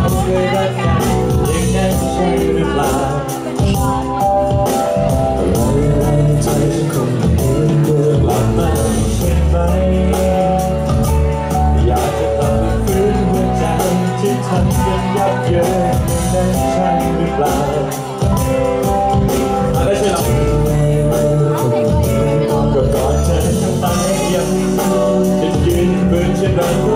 เราเคยรักกัน่ใช่หรือเปล่าเรายังใจฉันคงไม่เกิลับมาใช่ไหมอยากจะกลับไปฟื้นหัวใจที่ทำยังยับเยินนั้นใช่หรือเปล่าไม่ใช่หรอกก็ดเธอไปยันบนฉันรั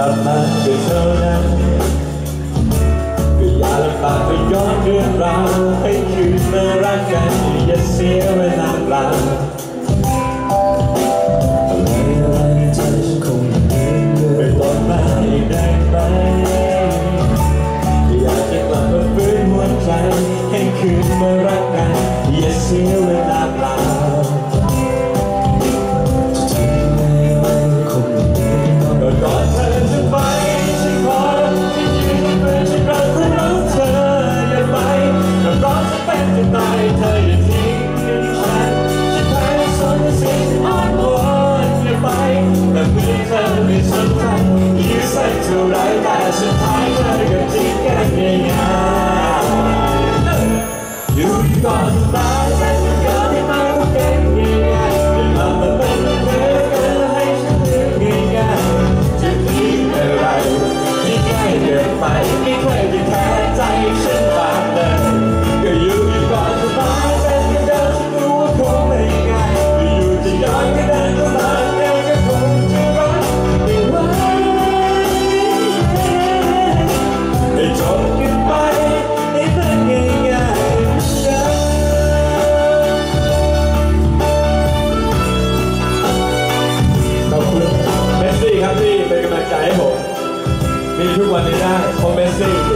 ลับมาเจอเธอนั้นก็อย่าลำบากไปย้อนเรื่องราวให้คืนมารักกันอย่าเสียเวลาเปล่าให้คืนมารักกันอย่าเสีย what did I comecei